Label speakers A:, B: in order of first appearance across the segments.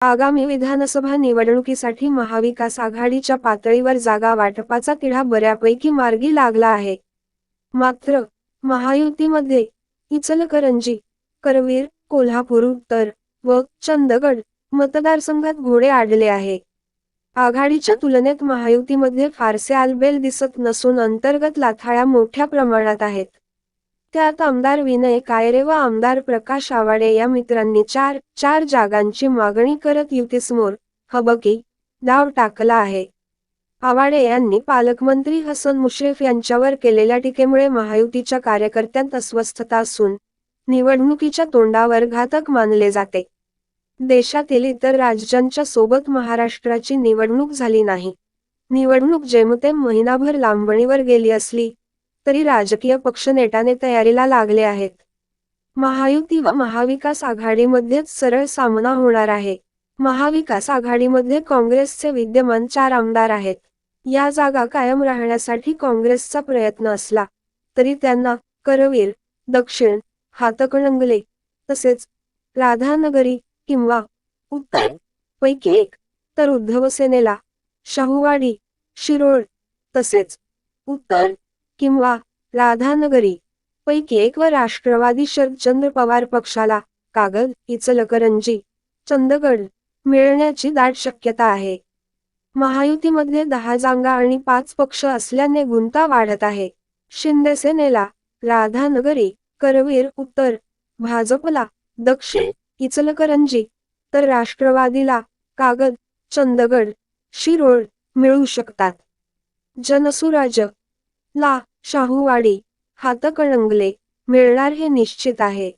A: आगामी विधानसभा निवडणुकीसाठी महाविकास आघाडीच्या पातळीवर जागा वाटपाचा तिढा बऱ्यापैकी मार्गी लागला आहे. मात्र महायुतीमध्ये इचलकरंजी करवीर कोल्हापूर उत्तर व चंदगड मतदारसंघात घोडे आडले आहे. आघाडीच्या तुलनेत महायुतीमध्ये फारसे आलबेल दिसत नसून अंतर्गत लाथाळ्या मोठ्या प्रमाणात आहेत. त्यात आमदार विनय कायरे व आमदार प्रकाश आवाडे या मित्रांनी चार चार जागांची मागणी करत युतीसमोर हबकी डाव टाकला आहे. आवाडे यांनी पालकमंत्री हसन मुश्रीफ यांच्यावर केलेल्या टीकेमुळे महायुतीच्या कार्यकर्त्यांत अस्वस्थता असून निवडणुकीच्या तोंडावर घातक मानले जाते. देशातील इतर राज्यांच्या सोबत महाराष्ट्राची निवडणूक झाली नाही. निवडणूक जेमतेम महिनाभर लांबणीवर गेली असली तरी राजकीय पक्ष नेटाने तयारीला लागले आहेत. महायुती व महाविकास आघाडीमध्येच सरळ सामना होणार आहे. महाविकास आघाडीमध्ये काँग्रेसचे विद्यमान चार आमदार आहेत. या जागा कायम राहण्यासाठी काँग्रेसचा प्रयत्न असला तरी त्यांना करवीर दक्षिण हातकणंगले तसेच राधानगरी किंवा उत्तर पैकी एक तर उद्धव सेनेला शाहूवाडी शिरोळ तसेच उत्तर किंवा राधानगरी. पैकी एक व राष्ट्रवादी शरदचंद्र पवार पक्षाला कागद इचलकरंजी चंदगड मिळण्याची दाट शक्यता आहे. महायुतीमध्ये दहा जागा आणि पाच पक्ष असल्याने गुंता वाढत आहे. शिंदे सेनेला राधानगरी करवीर उत्तर भाजपला दक्षिण इचलकरंजी तर राष्ट्रवादीला कागद चंदगड शिरोळ मिळू शकतात. जनसुराज ला शाहूवाडी हातकणंगले मिळणार हे निश्चित आहे.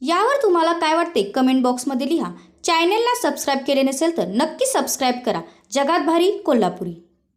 B: यावर तुम्हाला काय वाटते कमेंट बॉक्समध्ये लिहा. चॅनेलला सबस्क्राईब केले नसेल तर नक्की सबस्क्राईब करा. जगात भारी कोल्हापुरी.